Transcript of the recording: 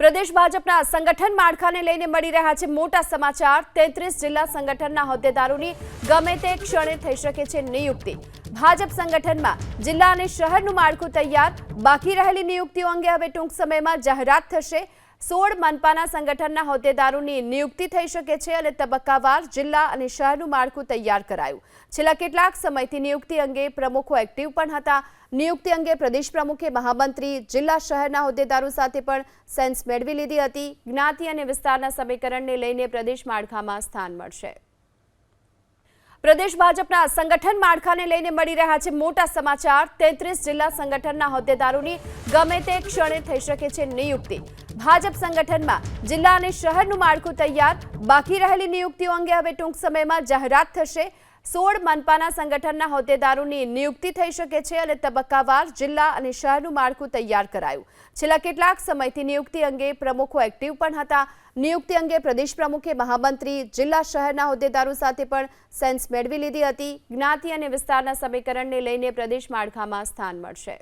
પ્રદેશ ભાજપના સંગઠન માળખાને લઈને મળી રહ્યા છે મોટા સમાચાર. તેત્રીસ જિલ્લા સંગઠનના હોદ્દેદારોની ગમે તે ક્ષણે થઈ શકે છે નિયુક્તિ. ભાજપ સંગઠનમાં જિલ્લા અને શહેરનું માળખું તૈયાર. બાકી રહેલી નિયુક્તિઓ અંગે હવે ટૂંક સમયમાં જાહેરાત થશે. સોળ મનપાના સંગઠનના હોદ્દેદારોની નિયુક્તિ થઈ શકે છે અને તબક્કાવાર જિલ્લા અને શહેરનું માળખું તૈયાર કરાયું. છેલ્લા કેટલાક સમયથી નિયુક્તિ અંગે પ્રમુખો એક્ટિવ પણ હતા. નિયુક્તિ અંગે પ્રદેશ પ્રમુખે મહામંત્રી જિલ્લા શહેરના હોદ્દેદારો સાથે પણ સેન્સ મેળવી લીધી હતી. જ્ઞાતિ અને વિસ્તારના સમીકરણને લઈને પ્રદેશ માળખામાં સ્થાન મળશે. પ્રદેશ ભાજપના સંગઠન માળખાને લઈને મળી રહ્યા છે મોટા સમાચાર. તેત્રીસ જિલ્લા સંગઠનના હોદ્દેદારોની ગમે તે ક્ષણે થઈ શકે છે નિયુક્તિ. ભાજપ સંગઠનમાં જિલ્લા અને શહેરનું માળખું તૈયાર. બાકી રહેલી નિયુક્તિઓ અંગે હવે ટૂંક સમયમાં જાહેરાત થશે. સોળ મનપાના સંગઠનના હોદ્દેદારોની નિયુક્તિ થઈ શકે છે અને તબક્કાવાર જિલ્લા અને શહેરનું માળખું તૈયાર કરાયું. છેલ્લા કેટલાક સમયથી નિયુક્તિ અંગે પ્રમુખો એક્ટિવ પણ હતા. નિયુક્તિ અંગે પ્રદેશ પ્રમુખે મહામંત્રી, જિલ્લા શહેરના હોદ્દેદારો સાથે પણ સેન્સ મેળવી લીધી હતી. જ્ઞાતિ અને વિસ્તારના સમીકરણને લઈને પ્રદેશ માળખામાં સ્થાન મળશે.